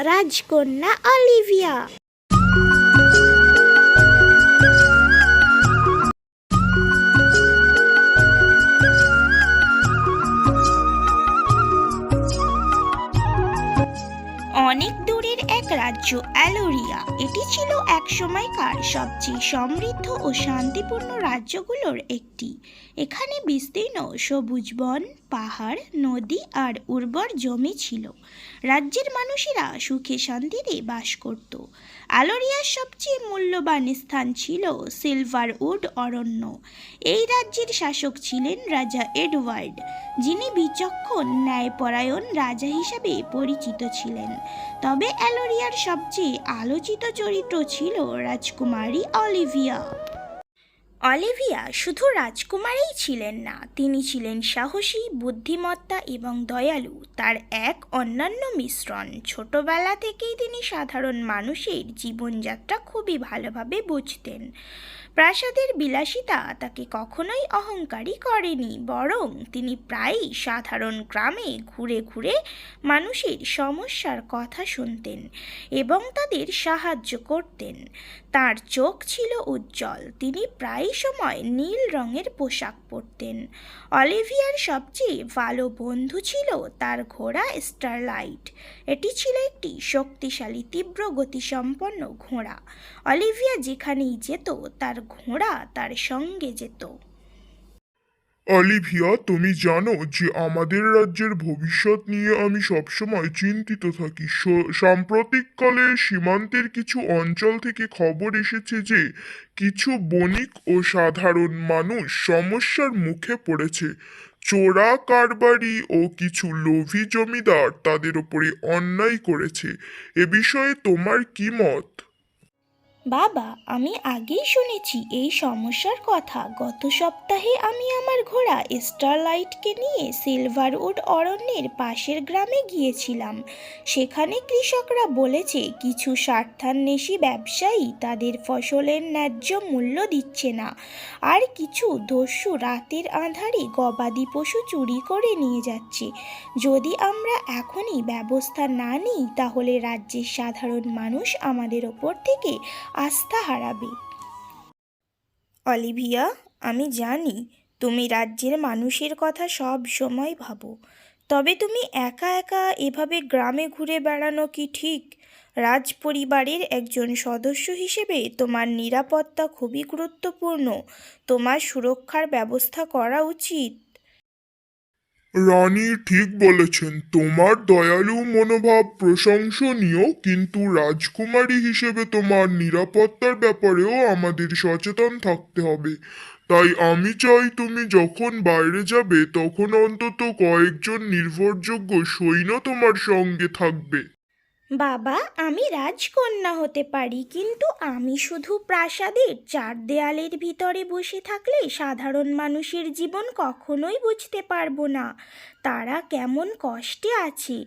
রাজকন্যা অলিভিয়া রাজ্য, অ্যালোরিয়া। এটি ছিল এক সময়কার সবচেয়ে সমৃদ্ধ ও শান্তিপূর্ণ রাজ্যগুলোর একটি। এখানে বিস্তীর্ণ সবুজ বন, পাহাড়, নদী আর উর্বর জমি ছিল। রাজ্যের মানুষেরা সুখে শান্তিতে বাস করত। অ্যালোরিয়ার সবচেয়ে মূল্যবান স্থান ছিল সিলভার উড অরণ্য। এই রাজ্যের শাসক ছিলেন রাজা এডওয়ার্ড, যিনি বিচক্ষণ ন্যায়পরায়ণ রাজা হিসাবে পরিচিত ছিলেন। তবে অ্যালোরিয়ার সবচেয়ে আলোচিত চরিত্র ছিল রাজকুমারী অলিভিয়া। অলিভিয়া শুধু রাজকুমারেই ছিলেন না, তিনি ছিলেন সাহসী, বুদ্ধিমত্তা এবং দয়ালু। তার এক অন্যান্য মিশ্রণ। ছোটবেলা থেকেই তিনি সাধারণ মানুষের জীবনযাত্রা খুবই ভালোভাবে বুঝতেন। প্রাসাদের বিলাসিতা তাকে কখনোই অহংকারী করেনি, বরং তিনি প্রায়ই সাধারণ গ্রামে ঘুরে ঘুরে মানুষের সমস্যার কথা শুনতেন এবং তাদের সাহায্য করতেন। তার চোখ ছিল উজ্জ্বল, তিনি প্রায় সময় নীল রঙের পোশাক পরতেন। অলিভিয়ার সবচেয়ে ভালো বন্ধু ছিল তার ঘোড়া স্টারলাইট। এটি ছিল একটি শক্তিশালী, তীব্র গতিসম্পন্ন ঘোড়া। অলিভিয়া যেখানেই যেত, তার ঘোড়া তার সঙ্গে যেত। অলিভিয়া তুমি জানো যে আমাদের রাজ্যের ভবিষ্যৎ নিয়ে আমি সবসময় চিন্তিত থাকি। সাম্প্রতিককালে সীমান্তের কিছু অঞ্চল থেকে খবর এসেছে যে কিছু বণিক ও সাধারণ মানুষ সমস্যার মুখে পড়েছে। চোরা কারবারি ও কিছু লোভী জমিদার তাদের ওপরে অন্যায় করেছে। এ বিষয়ে তোমার কি মত? বাবা, আমি আগেই শুনেছি এই সমস্যার কথা। গত সপ্তাহে আমি আমার ঘোড়া স্টারলাইটকে নিয়ে সিলভারউড অরণ্যের পাশের গ্রামে গিয়েছিলাম। সেখানে কৃষকরা বলেছে, কিছু স্বার্থান্বেষী ব্যবসায়ী তাদের ফসলের ন্যায্য মূল্য দিচ্ছে না। আর কিছু দস্যু রাতের আঁধারে গবাদি পশু চুরি করে নিয়ে যাচ্ছে। যদি আমরা এখনই ব্যবস্থা না নিই, তাহলে রাজ্যের সাধারণ মানুষ আমাদের ওপর থেকে আস্থা হারাবে। অলিভিয়া, আমি জানি তুমি রাজ্যের মানুষের কথা সব সময় ভাবো, তবে তুমি একা একা এভাবে গ্রামে ঘুরে বেড়ানো কি ঠিক? রাজ পরিবারের একজন সদস্য হিসেবে তোমার নিরাপত্তা খুবই গুরুত্বপূর্ণ। তোমার সুরক্ষার ব্যবস্থা করা উচিত। রানী ঠিক বলেছেন, তোমার দয়ালু মনোভাব প্রশংসনীয়, কিন্তু রাজকুমারী হিসেবে তোমার নিরাপত্তার ব্যাপারেও আমাদের সচেতন থাকতে হবে। তাই আমি চাই তুমি যখন বাইরে যাবে, তখন অন্তত কয়েকজন নির্ভরযোগ্য সৈন্য তোমার সঙ্গে থাকবে। বাবা, আমি রাজকন্যা হতে পারি, কিন্তু আমি শুধু প্রাসাদের চার দেয়ালের ভিতরে বসে থাকলে সাধারণ মানুষের জীবন কখনোই বুঝতে পারব না। তারা কেমন কষ্টে আছে?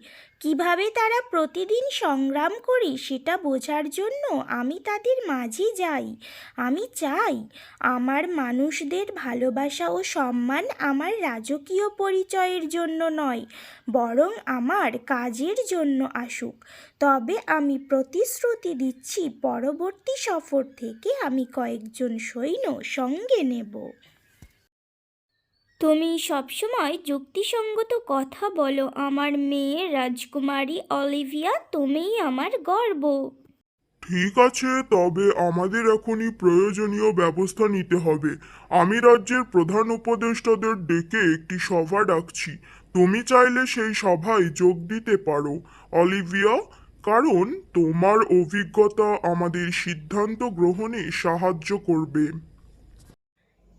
কীভাবে তারা প্রতিদিন সংগ্রাম করে সেটা বোঝার জন্য আমি তাদের মাঝে যাই। আমি চাই আমার মানুষদের ভালোবাসা ও সম্মান আমার রাজকীয় পরিচয়ের জন্য নয়, বরং আমার কাজের জন্য আসুক। তবে আমি প্রতিশ্রুতি দিচ্ছি পরবর্তী সফর থেকে আমি কয়েকজন সৈন্য সঙ্গে নেব। তুমি সবসময় যুক্তিসঙ্গত কথা বলো। আমার মেয়ে রাজকুমারী অলিভিয়া তুমিই আমার গর্ব। ঠিক আছে তবে আমাদের এখনই প্রয়োজনীয় ব্যবস্থা নিতে হবে। আমি রাজ্যের প্রধান উপদেষ্টাদের ডেকে একটি সভা ডাকছি। তুমি চাইলে সেই সভায় যোগ দিতে পারো। অলিভিয়া কারণ তোমার অভিজ্ঞতা আমাদের সিদ্ধান্ত গ্রহণে সাহায্য করবে।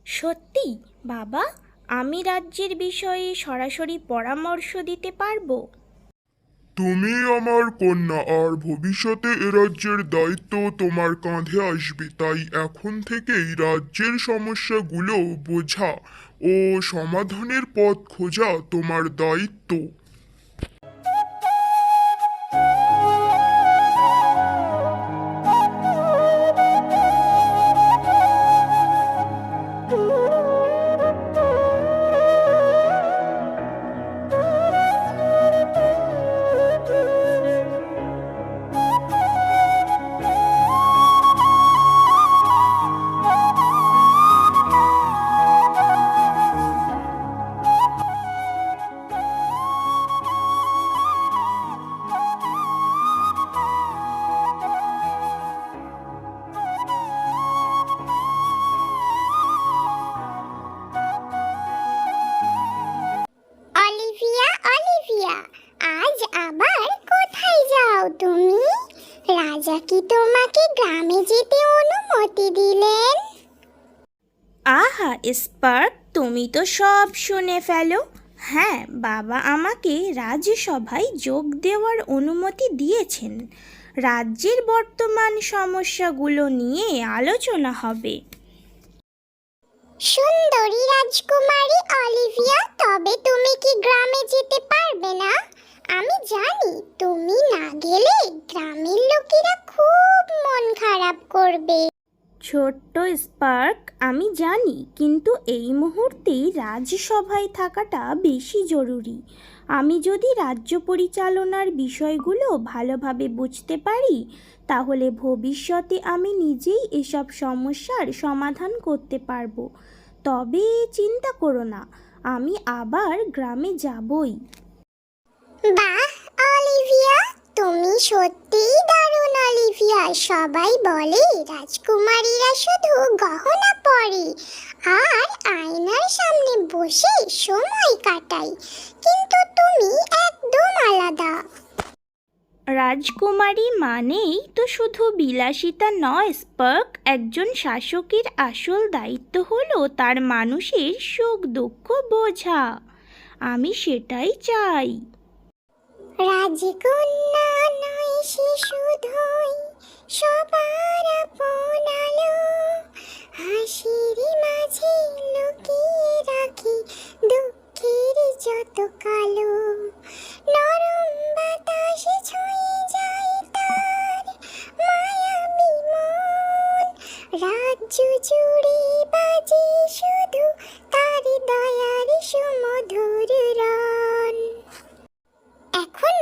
সত্যি? বাবা? আমি রাজ্যের বিষয়ে সরাসরি পরামর্শ দিতে পারব? তুমি আমার কন্যা, আর ভবিষ্যতে এ রাজ্যের দায়িত্ব তোমার কাঁধে আসবে। তাই এখন থেকেই রাজ্যের সমস্যাগুলো বোঝা ও সমাধানের পথ খোঁজা তোমার দায়িত্ব। স্পার্ক, তুমি তো সব শুনে ফেলো। হ্যাঁ বাবা আমাকে রাজ্যসভায় যোগ দেওয়ার অনুমতি দিয়েছেন। রাজ্যের বর্তমান সমস্যাগুলো নিয়ে আলোচনা হবে। সুন্দরী রাজকুমারী অলিভিয়া, তবে তুমি কি গ্রামে যেতে পারবে না? আমি জানি তুমি না গেলে গ্রামের লোকেরা খুব মন খারাপ করবে। ছোট্ট স্পার্ক আমি জানি, কিন্তু এই মুহূর্তে রাজসভায় থাকাটা বেশি জরুরি। আমি যদি রাজ্য পরিচালনার বিষয়গুলো ভালোভাবে বুঝতে পারি, তাহলে ভবিষ্যতে আমি নিজেই এসব সমস্যার সমাধান করতে পারব। তবে চিন্তা করো না, আমি আবার গ্রামে যাবই। বাহ, অলিভিয়া! তুমি সত্যিই দারুণ, অলিভিয়া। সবাই বলে, রাজকুমারীরা শুধু গহনা পরে, আর আয়নার সামনে বসে সময় কাটায়। কিন্তু তুমি একদম আলাদা। রাজকুমারী মানেই তো শুধু বিলাসিতা নয়, স্পার্ক একজন শাসকের আসল দায়িত্ব হলো তার মানুষের সুখ দুঃখ বোঝা। আমি সেটাই চাই। রাজকন্যা নয় শিশু ধই সবার আপন আলো। হাসির মাঝে লুকিয়ে রাখি দুঃখের যত কালো।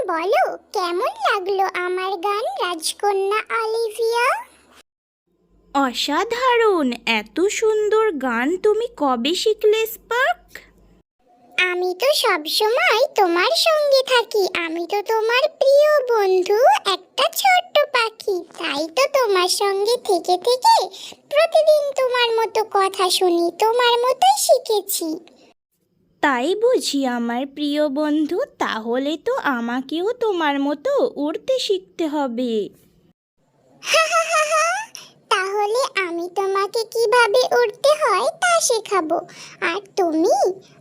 বলো কেমন লাগল আমার গান রাজকন্যা অলিভিয়া? অসাধারণ! এত সুন্দর গান তুমি কবে শিখলে স্পার্ক? আমি তো সব সময় তোমার সঙ্গে থাকি। আমি তো তোমার প্রিয় বন্ধু একটা ছোট্ট পাখি। তাই তো তোমার সঙ্গে থেকে থেকে প্রতিদিন তোমার মতো কথা শুনি তোমার মতোই শিখেছি। তাই বুঝি আমার প্রিয় বন্ধু তাহলে তো আমাকেও তোমার মতো উড়তে শিখতে হবে। তাহলে আমি তোমাকে কীভাবে উড়তে হয় তা শেখাবো। আর তুমি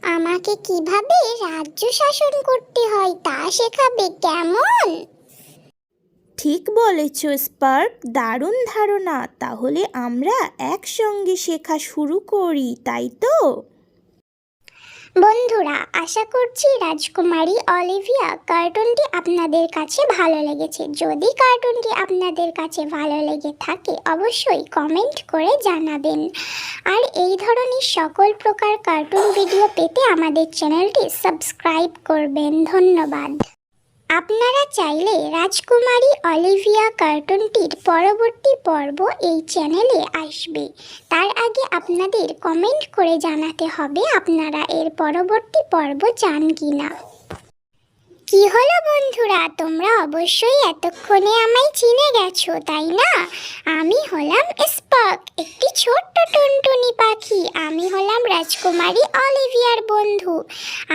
আমাকে কীভাবে রাজ্য শাসন করতে হয় তা শেখাবে কেমন? ঠিক বলেছ স্পার্ক দারুণ ধারণা। তাহলে আমরা একসঙ্গে শেখা শুরু করি তাই তো? বন্ধুরা, আশা করছি রাজকুমারী অলিভিয়া কার্টুনটি আপনাদের কাছে ভালো লেগেছে। যদি কার্টুনটি আপনাদের কাছে ভালো লেগে থাকে, অবশ্যই কমেন্ট করে জানাবেন। আর এই ধরনের সকল প্রকার কার্টুন ভিডিও পেতে আমাদের চ্যানেলটি সাবস্ক্রাইব করবেন। ধন্যবাদ। আপনারা চাইলে রাজকুমারী অলিভিয়া কার্টুনটির পরবর্তী পর্ব এই চ্যানেলে আসবে। তার আগে আপনাদের কমেন্ট করে জানাতে হবে আপনারা এর পরবর্তী পর্ব চান কি না বন্ধুরা, তোমরা অবশ্যই এতক্ষণে আমায় চিনে গেছো, তাই না? আমি হলাম স্পার্ক একটি ছোট্ট টুনটুনি পাখি। আমি হলাম রাজকুমারী অলিভিয়ার বন্ধু।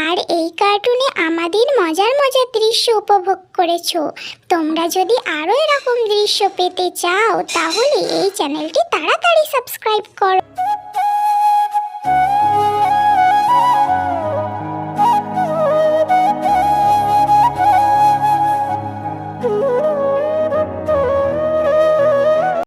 আর এই কার্টুনে আমাদের মজার মজার দৃশ্য উপভোগ করেছ। তোমরা যদি আরও এরকম দৃশ্য পেতে চাও, তাহলে এই চ্যানেলটি তাড়াতাড়ি সাবস্ক্রাইব করো।